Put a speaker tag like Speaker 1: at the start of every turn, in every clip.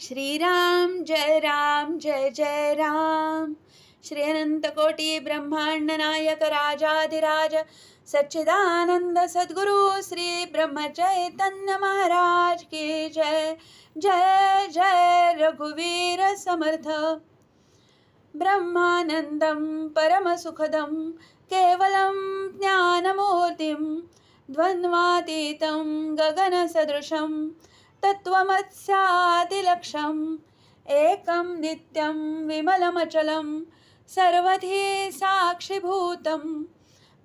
Speaker 1: श्रीराम जय राम जय जय राम। श्री अनंत कोटी ब्रह्मांड नायक राजाधिराज सच्चिदानंद सद्गुरु श्री ब्रह्म चैतन्य महाराज की जय। जय जय रघुवीर समर्थ। ब्रह्मानन्दं परमसुखदं केवलं ज्ञानमूर्तिं द्वन्द्वातीतं गगनसदृशं तत्त्वमत्स्यादिलक्षम् एकं नित्यं विमलमचलं सर्वधी साक्षिभूतं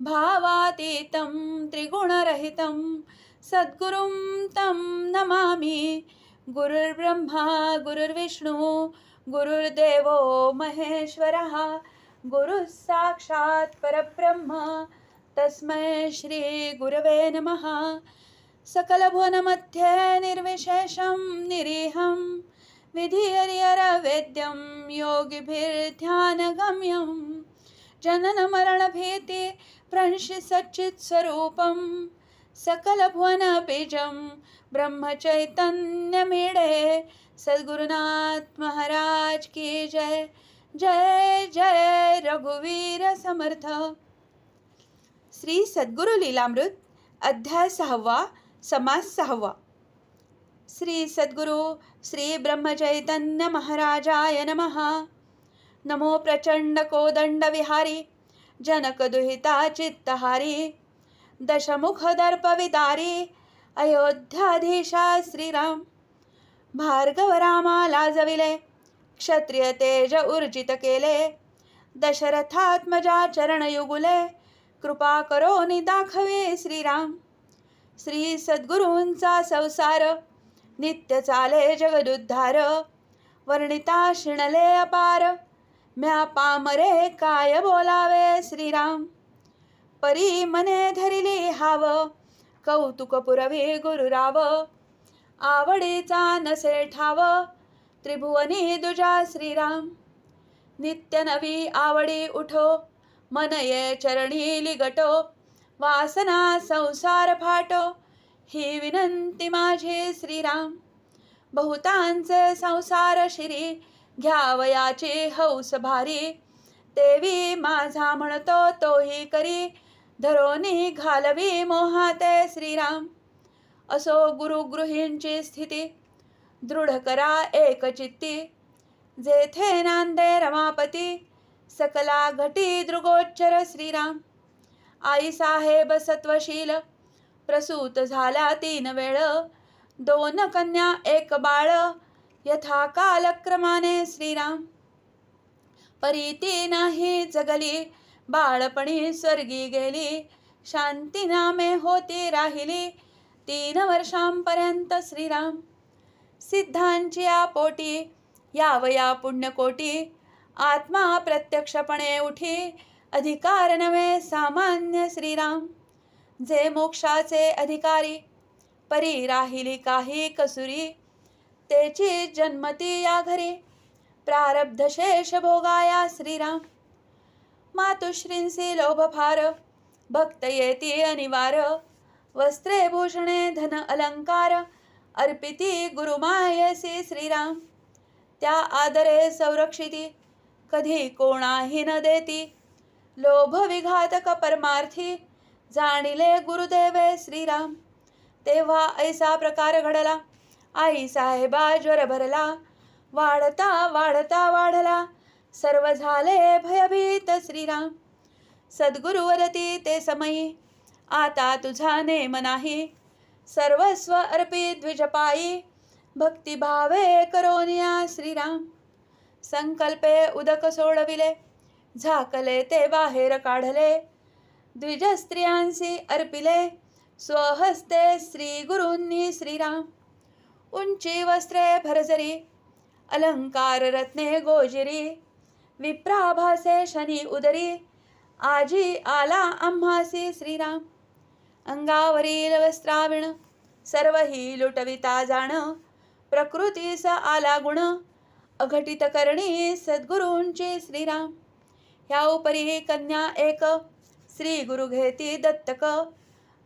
Speaker 1: भावातीतं त्रिगुणरहितं सद्गुरुं तं नमामि। गुरुर्ब्रह्मा गुरुर्विष्णु गुरुर्देवो महेश्वरः गुरुः साक्षात् परब्रह्म। तस्मै श्रीगुरवे नमः। सकलभुवनमध्ये निर्विशेषं निरीहं विधिहरिहरवेद्यं योगिभिर्ध्यानगम्यं जननमरणभीति प्रणशिसच्चित्स्वरूपं सकलभुवनबीजं ब्रह्मचैतन्यमीडे सद्गुरुनाथ महाराज की जय जय जय रघुवीर समर्थ। श्री सद्गुरु लीलामृत अध्याय सहावा समास सहावा श्री सद्गुरु श्री ब्रह्मचैतन्य महाराजाय नमः. नमो प्रचंड कोदंड विहारी जनक दुहिता चित्तहारी दशमुख दर्प विदारी अयोध्याधीशा श्रीराम भार्गव रामा लाजविले क्षत्रिय तेज उर्जित केले दशरथात्मजा चरणयुगुले कृपा करो दाखवे श्रीराम. श्री सद्गुरूंचा संसार नित्य चाले जगदुद्धार वर्णिता शिणले अपार म्या पामरे काय बोलावे श्रीराम? परी मने धरिली हाव कौतुक पुरवी गुरुराव आवडीचा नसे ठाव त्रिभुवनी दुजा श्रीराम. नित्य नवी आवडी उठो मनये चरणी लिगटो वासना संसार फाटो ही विनंती माझी श्रीराम. बहुतांचे संसार शिरी घ्यावयाची हौस भारी. देवी माझा म्हणतो तोही करी धरोनी घालवी मोहाते श्रीराम. असो गुरुगृहींची स्थिती दृढ करा एकचित्ती जेथे नांदे रमापती सकला घटी दृगोच्चर श्रीराम. आई साहेब सत्वशील प्रसूत झाला तीन वेळ. दोन कन्या एक बाळ. यथा कालक्रमाने श्रीराम. परीती नाही जगली. बाळपणी स्वर्गी गेली. शांती नामे होती राहिली. तीन वर्षांपर्यंत श्रीराम. सिद्धांची या पोटी यावया पुण्यकोटी. आत्मा प्रत्यक्षपणे उठी. अधिकार नव्हे सामान्य श्रीराम। जे मोक्षाचे अधिकारी परी राहिली काही कसुरी तेची जन्मती या घरी। प्रारब्ध शेष भोगाया श्रीराम। मातुश्रींसी लोभ फार भक्त येती अनिवार। वस्त्रे भूषणे धन अलंकार अर्पिती गुरुमायसी श्रीराम। त्या आदरे संरक्षिती कधी कोणाही न देती। लोभ विघातक परमार्थी जाणिले गुरुदेवे श्रीराम. तेव्हा ऐसा प्रकार घडला. आई साहेबा ज्वर भरला. वाढता वाढता वाढला. सर्व झाले भयभीत श्रीराम. सद्गुरुवरती ते समयी. आता तुझा नेम नाही. सर्वस्व अर्पित द्विजपायी. भक्तिभावे करोनिया श्रीराम. संकल्पे उदक सोडविले. झाकले ते बाहेर काढले. द्विज स्त्रियांशी अर्पिले स्वहस्ते श्री गुरूंनी श्रीराम. उंची वस्त्रे भरजरी अलंकार रत्ने गोजिरी. विप्राभासे शनी उदरी. आजी आला आम्हासी श्रीराम. अंगावरील वस्त्राविण सर्व ही लुटविता जाण. प्रकृतीस आला गुण अघटित करणी सद्गुरूंची श्रीराम. ह्या उपरी कन्या एक। श्री गुरु घेती दत्तक।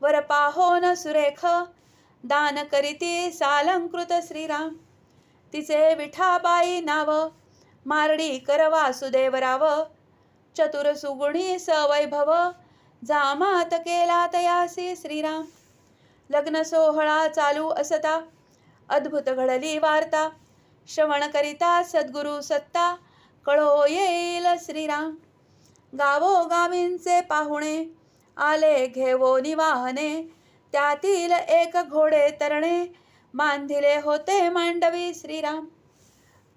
Speaker 1: वरपाहोन सुरेख। दान करीती सालंकृत श्रीराम। तिचे विठाबाई नाव। मारडी कर वासुदेवराव चतुर सुगुणी सवैभव जामात केला तयासी श्रीराम। लग्न सोहळा चालू असता। अद्भुत घडली वार्ता। श्रवण करिता सद्गुरु सत्ता। कळो येईल श्रीराम। गावोगावींचे पाहुणे आले घेवो निवाहने त्यातील एक घोडे तरणे बांधिले होते मांडवी श्रीराम.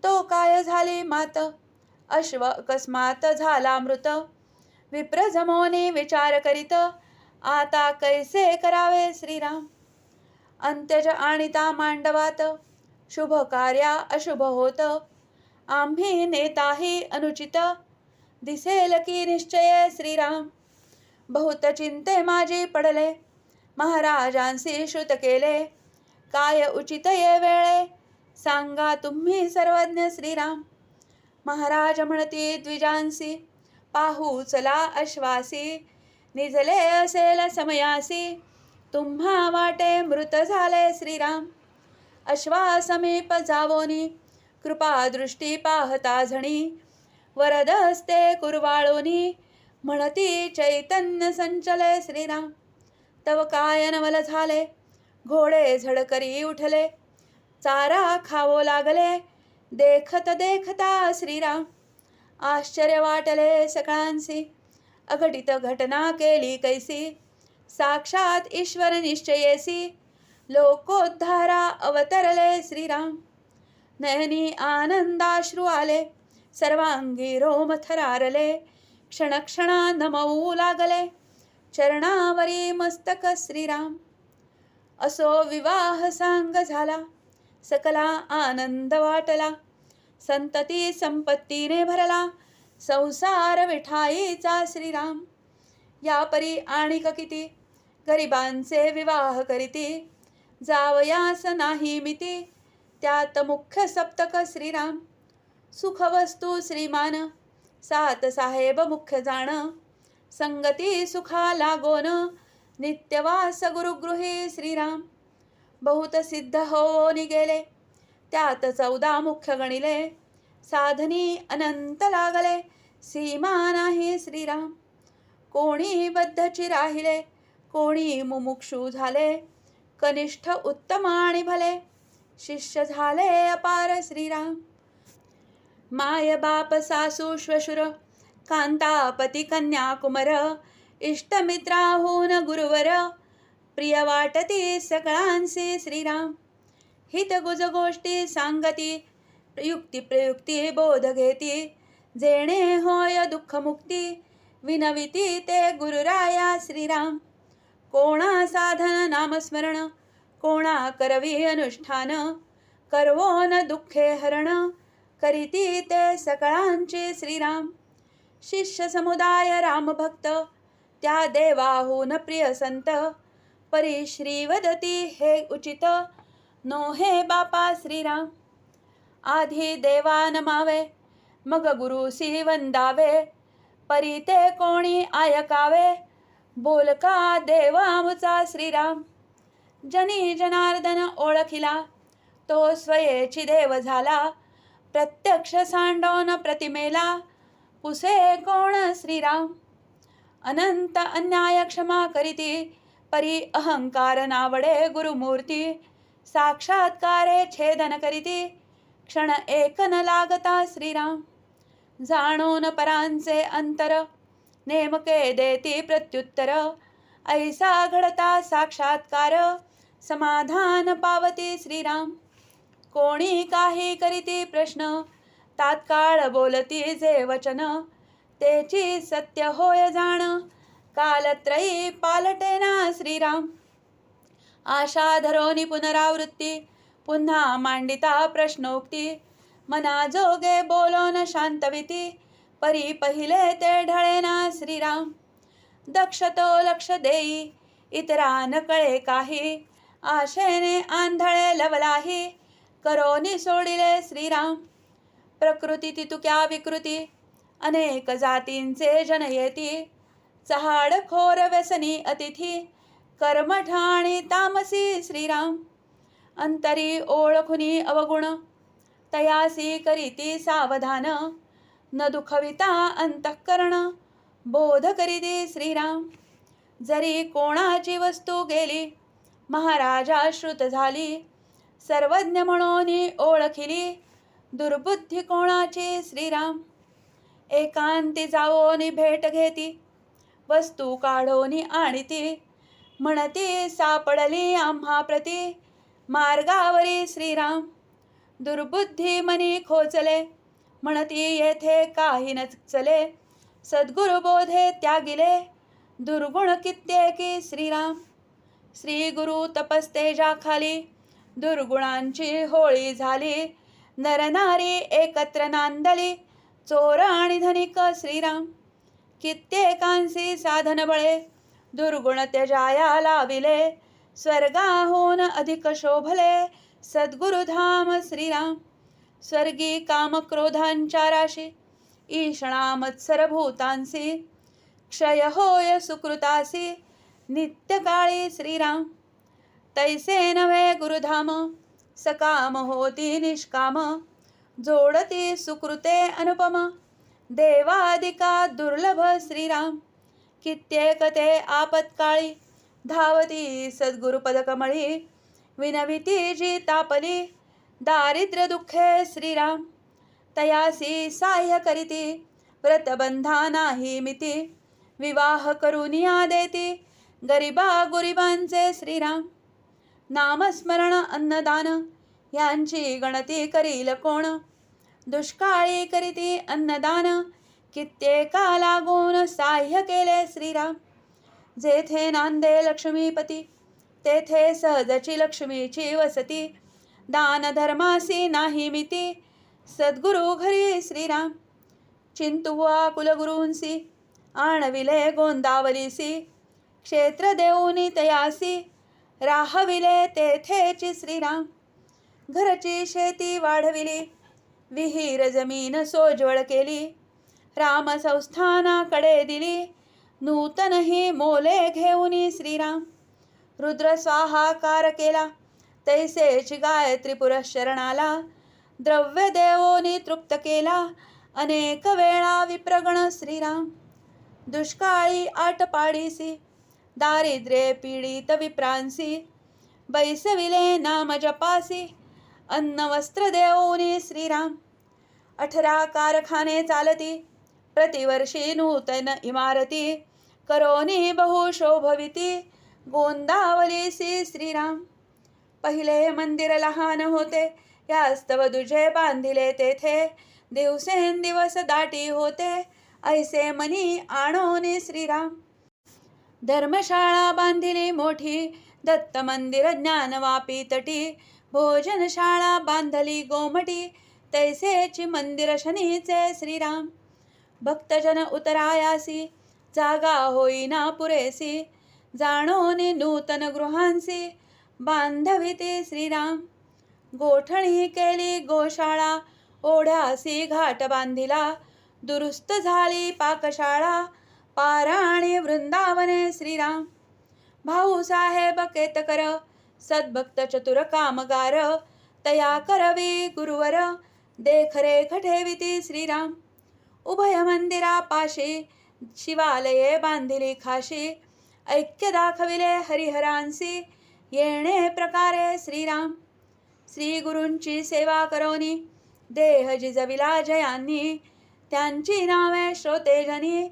Speaker 1: तो काय झाली मात? अश्व अकस्मात झाला मृत. विप्रजमोने विचार करीत आता कैसे करावे श्रीराम? अंत्यज आणिता मांडवात शुभ कार्या अशुभ होत. आम्ही नेताही अनुचित. दिसेल की निश्चय श्रीराम. बहुत चिंते माझी पडले. महाराजांशी श्रुत केले. काय उचित ये वेळे? सांगा तुम्ही सर्वज्ञ श्रीराम. महाराज म्हणती द्विजांसी पाहू चला अश्वासी. निजले असेल समयासी. तुम्हा वाटे मृत झाले श्रीराम. अश्वा समीप जावोनी कृपा दृष्टी पाहता झणी. वरद हस्ते कुरवाळोनी म्हणती चैतन्य संचले श्रीराम. तव काय नवल झाले घोडे झडकरी उठले चारा खावो लागले देखत देखता श्रीराम. आश्चर्य वाटले सकाळांसी अघटित घटना केली कैसी साक्षात ईश्वर निश्चयेसी लोकोद्धारा अवतरले श्रीराम. नयनी आनंदाश्रू आले सर्वांगी रोम थरारले क्षणक्षणा नमवू लागले चरणावरी मस्तक श्रीराम। असो विवाह सांग झाला सकला आनंद वाटला संतती संपत्तीने भरला संसार विठाईचा श्रीराम। या परी आणिक किती गरिबांचे विवाह करीती जावयास नाही मिती त्यात मुख्य सप्तक श्रीराम। सुखवस्तू श्रीमान। सात साहेब मुख्य जाण। संगती सुखा लागोन। नित्यवास गुरुगृही श्रीराम। बहुत सिद्ध हो गेले त्यात चौदा मुख्य गणिले। साधनी अनंत लागले। सीमा नाही श्रीराम। कोणी बद्धची राहिले? कोणी मुमुक्षू झाले? कनिष्ठ उत्तम आणि भले। शिष्य झाले अपार श्रीराम। माय बाप सासू श्वशुर कांतापती कन्या कुमर इष्टमित्राहून गुरुवर प्रिय वाटते सकळांसी श्रीराम. हित गुज गोष्टी सांगती युक्ती प्रयुक्ती बोध घेती जेणे होय दुःखमुक्ती विनविती ते गुरुराया श्रीराम. कोणा साधन नामस्मरण कोणा करवी अनुष्ठान करवो न दुःखे हरण करीती ते सकळांचे श्रीराम. शिष्य समुदाय रामभक्त त्या देवाहून प्रिय संत परी श्री वदती हे उचित नो हे बापा श्रीराम. आधी देवा नमावे मग गुरुसी वंदावे परी ते कोणी आयकावे बोलका देवामुचा श्रीराम. जनी जनार्दन ओळखिला तो स्वयेची देव झाला प्रत्यक्ष सांडोन प्रतिमेला पुसे कोण श्रीराम? अनंत अन्याय क्षमा करीती परी अहंकार नावडे गुरुमूर्ती साक्षात्कारे छेदन करीती क्षण एक न लागता श्रीराम. जाणून परांचे अंतर नेमके देती प्रत्युत्तर ऐसा घडता साक्षात्कार समाधान पावती श्रीराम. कोणी काही करीती प्रश्न तात्काळ बोलती जे वचन. तेची सत्य होय जाण कालत्रयी पालटेना श्रीराम. आशा धरोनी पुनरावृत्ती पुन्हा मांडिता प्रश्नोक्ती. मनाजोगे बोलोन शांतविती परी पहिले ते ढळेना श्रीराम. दक्ष तो लक्ष देई इतरा नकळे काही. आशेने आंधळे लवलाही करोनी सोडिले श्रीराम. प्रकृती तितुक्या विकृती? अनेक जातींचे जन येती. चहाड खोर व्यसनी अतिथी. कर्मठाणी तामसी श्रीराम. अंतरी ओळखुनी अवगुण. तयासी करीती सावधान. न दुखविता अंतःकरण. बोध करीती श्रीराम. जरी कोणाची वस्तू गेली महाराजा श्रुत झाली सर्वज्ञ म्हणून ओळखिली. दुर्बुद्धी कोणाची? श्रीराम. एकांती जावोनी भेट घेती. वस्तू काढोनी आणीती. म्हणती सापडली आम्हा प्रती. मार्गावरी श्रीराम. दुर्बुद्धी मनी खोचले. म्हणती येथे काही न चले सद्गुरु बोधे त्यागिले. दुर्गुण कित्येकी श्रीराम. श्री गुरु तपस्तेजाखाली. खाली दुर्गुणांची होळी झाली. नरनारी एकत्र नांदली. चोर आणि धनिक श्रीराम. कित्येकांसी साधन बळे. दुर्गुण त्यजाया लाविले. स्वर्गाहून अधिक शोभले. सद्गुरुधाम श्रीराम. स्वर्गी कामक्रोधांच्या राशी. ईषणा मत्सरभूतांसी क्षय होय सुकृतासी नित्यकाळी श्रीराम. तैसे नव्हे गुरुधाम सकाम होती निष्काम जोडती सुकृते अनुपम देवादिका दुर्लभ श्रीराम कित्येक ते आपत्काळी धावती सद्गुरुपदकमळी विनविती जी तापली दारिद्र्य दुःखे श्रीराम तयासी साह्य करीती व्रतबंधा नाही मिती विवाह करुनिया देती गरिबा गुरिबांचे श्रीराम. नामस्मरण अन्नदान. यांची गणती करील कोण? दुष्काळी करीती अन्नदान. कित्येका लागून साह्य केले श्रीराम. जेथे नांदे लक्ष्मीपती तेथे सहजची लक्ष्मीची वसती. दान धर्मासी नाही मिती. सद्गुरु घरी श्रीराम. चिंतुवा कुलगुरूंसी आणविले गोंदावलीसी. क्षेत्र देऊनी तयासी. राहविले तेथेची श्रीराम. घरची शेती वाढविली. विहीर जमीन सोजवळ केली. राम संस्थानाकडे दिली. नूतनही मोले घेऊन श्रीराम. रुद्र स्वाहाकार केला. तैसेची गायत्री शरणाला द्रव्य देवोनी तृप्त केला. अनेक वेळा विप्रगण श्रीराम. दुष्काळी आटपाडीसी. दारिद्र्ये पीडित विप्रांसी बैसविले नाम जपासी अन्न वस्त्र श्रीराम अठरा कारखाने चालती प्रतिवर्षी नूतन इमारती करोनी बहुशोभविती गोंदावलीसी श्रीराम पहिले मंदिर लहान होते यास्तव दुजे बांधिले तेथे दिवसेंदिवस दाटी होते ऐसे मनी आणोने श्रीराम धर्मशाळा बांधिली मोठी दत्त मंदिर ज्ञानवापी तटी भोजनशाळा बांधली गोमटी तैसेची मंदिर शनीचे श्रीराम. भक्तजन उतरायासी जागा होईना पुरेसी. जाणोनी नूतन गृहांसी बांधविते श्रीराम. गोठणी केली गोशाळा ओढ्यासी घाट बांधिला. दुरुस्त झाली पाकशाळा पाराणी वृंदावने श्रीराम. भाऊ साहेब केतकर सद्भक्त चतुर कामगार तया करवी गुरुवर देखरेख ठेविती श्रीराम. उभय मंदिरा पाशी शिवालये बांधिली खाशी ऐक्य दाखविले हरिहरांसी येणे प्रकारे श्रीराम. श्री गुरूंची सेवा करोनी देह जिजविला जयांनी त्यांची नावे श्रोतेजनी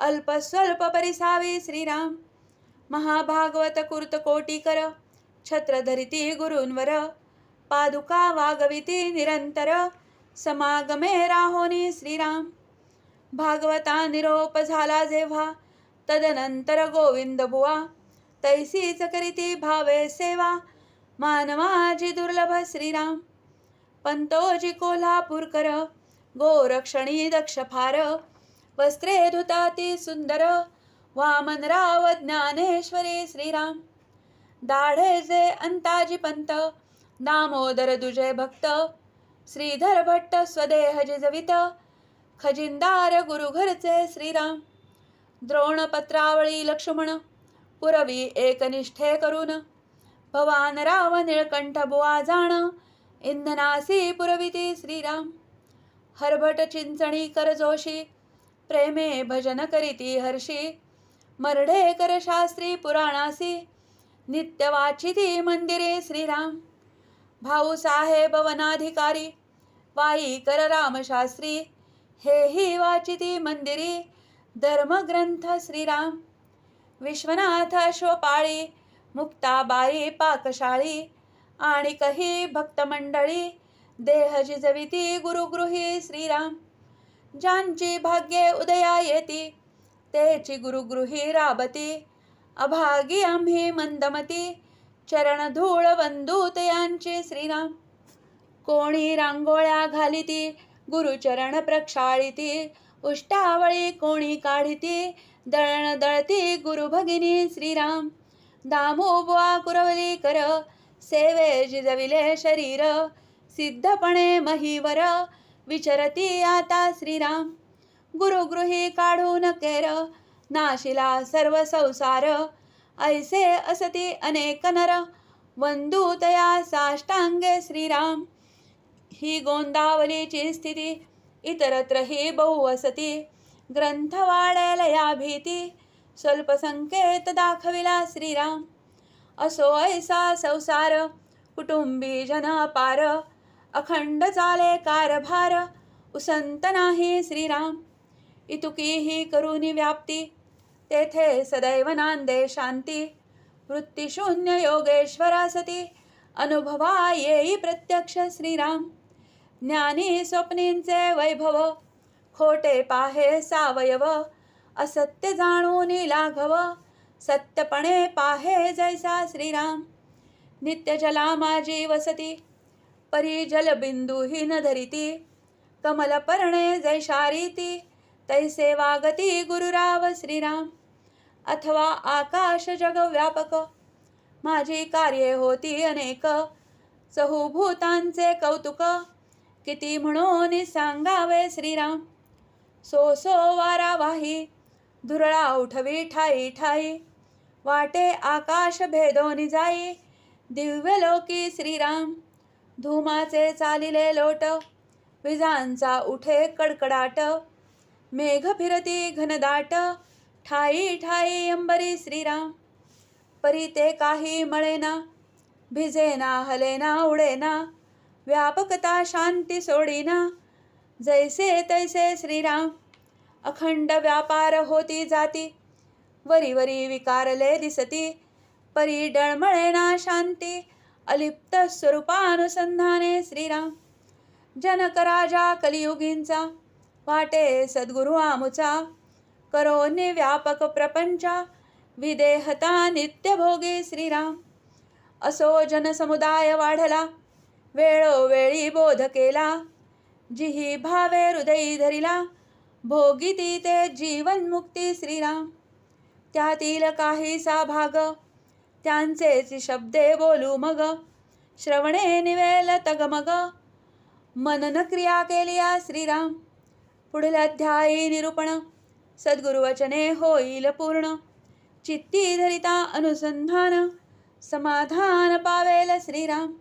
Speaker 1: अल्प स्वल्प श्रीराम. महाभागवत कुर्त कोटीकर छत्र धरिती गुरूंवर पादुका वागविती निरंतर समागमे राहोनी श्रीराम. भागवता निरोप झाला जेव्हा तदनंतर गोविंद बुवा तैसीच करीती भावे सेवा मानवाजी दुर्लभ श्रीराम. पंतोजी कोल्हापूरकर गोरक्षणी दक्ष फार वस्त्रे धुताती सुंदर वामनराव ज्ञानेश्वरी श्रीराम। दाढेजे अंताजी पंत। दामोदर दुजय भक्त। श्रीधर भट्ट स्वदेह जिजवित। खजिनदार गुरुघरचे श्रीराम। द्रोणपत्रावळी लक्ष्मण। पुरवी एकनिष्ठे करून भवान राव निळकंठ बुवा जाण। इंधनासी पुरविती श्रीराम। हरभट चिंचणी करजोशी। प्रेमे भजन करीती हर्षी मरढेकर शास्त्री पुराणासी नित्य वाचिती मंदिरे श्रीराम भाऊसाहेब वनाधिकारी वाई कर रामशास्त्री हेही वाचिती मंदिरी धर्मग्रंथ श्रीराम विश्वनाथ अश्वपाळी मुक्ताबाई पाकशाळी आणि कही भक्तमंडळी देह जिजविती गुरुगृही श्रीराम ज्यांची भाग्ये उदया येती तेची गुरुगृही राबती अभागी आम्ही मंदमती चरण धूळ वंदूत यांचे श्रीराम। कोणी रांगोळ्या घालिती गुरुचरण प्रक्षाळिती उष्टावळी कोणी काढिती दळण दळती गुरुभगिनी श्रीराम। दामोबुवा कुरवली कर सेवे जिजविले शरीर सिद्धपणे महिवर विचरती आता श्रीराम. गुरुगृही काढून केर. नाशिला सर्व संसार. ऐसे असती अनेक नर. वंदूतया साष्टांगे श्रीराम. ही गोंदावलीची स्थिती. इतरत्रही बहु असती. ग्रंथ या भीती. स्वल्प संकेत दाखविला श्रीराम. असो ऐसा संसार. कुटुंबी जन पार. अखंड चाले कारभार उसंत नाही श्रीराम. इतुकीही करुनी व्याप्ती तेथे सदैव नांदे शांती. वृत्तीशून्य योगेश्वरा सती अनुभवा येई प्रत्यक्ष श्रीराम. ज्ञानी स्वप्नींचे वैभव खोटे पाहे सावयव. असत्य जाणून लाघव सत्यपणे पाहे जैसा श्रीराम. नित्य जला माझी वसती परी जलबिंदू ही न धरिती कमलपर्णे जैशारीती तैसे वागती गुरुराव श्रीराम। अथवा आकाश जग व्यापक माझी कार्ये होती अनेक। चहूभूतांचे कौतुक। किती म्हणून सांगावे श्रीराम। सो सो वारा वाही धुरळा उठवी ठाई ठाई। वाटे आकाश भेदोनी जाई। दिव्य लोकी श्रीराम। धुमाचे चालिले लोट विजांचा उठे कडकडाट मेघ फिरती घनदाट ठाई ठाई अंबरी श्रीराम. परी ते काही मळेना भिजेना हलेना उडेना व्यापकता शांती सोडीना जैसे तैसे श्रीराम. अखंड व्यापार होती जाती वरी वरी विकारले दिसती परी डळमळेना शांती अलिप्त स्वरूपानुसंधाने श्रीराम. जनक राजा कलियुगींचा वाटे सद्गुरु आमुचा करोनी व्यापक प्रपंचा विदेहता नित्यभोगी श्रीराम. असो जनसमुदाय वाढला वेळोवेळी बोध केला जिही भावे हृदयी धरिला भोगिती ते जीवनमुक्ती श्रीराम. त्यातील काहीसा भाग त्यांचेच शब्दे बोलू मग. श्रवणे निवेल तगमग. मनन क्रिया केली या श्रीराम. पुढील अध्यायी निरूपण. सद्गुरुवचने होईल पूर्ण. चित्ती धरिता अनुसंधान. समाधान पावेल श्रीराम.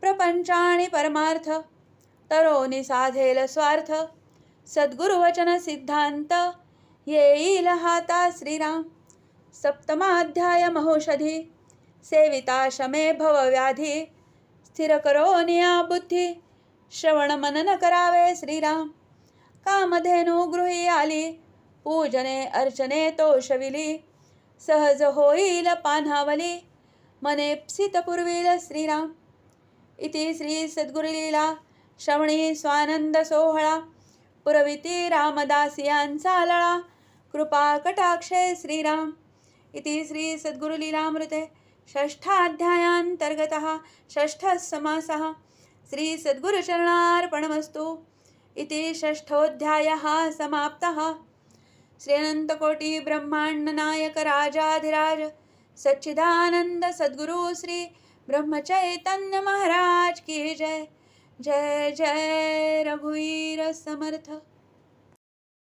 Speaker 1: प्रपंचाणी परमार्थ. तरोनी साधेल स्वार्थ. सद्गुरुवचन सिद्धांत. येईल हाता श्रीराम. सप्तमाध्यायमहौषधी सेविता शमे भवव्याधी स्थिर करोनिया बुद्धी। श्रवण मनन करावे श्रीराम। कामधेनु गृही आली। पूजने अर्चने तोषविली सहज होईल पान्हावली। मनेप्सितपूर्वील श्रीराम। इति श्री सद्गुरुलीला। श्रवणी स्वानंद सोहळा। पुरविती रामदासियांचा लळा। कृपा कटाक्षे श्रीराम। इति श्री सद्गुरुलीलामृते षष्ठाध्यायान्तर्गतः षष्ठः समासः श्रीसद्गुरुशरणार्पणमस्तु इति षष्ठोऽध्यायः समाप्तः। श्रीअनन्तकोटिब्रह्माण्डनायकराजाधिराज सच्चिदानन्दसद्गुरु ब्रह्मांड श्री ब्रह्मचैतन्य महाराज की जय। जय जय रघुवीर समर्थ।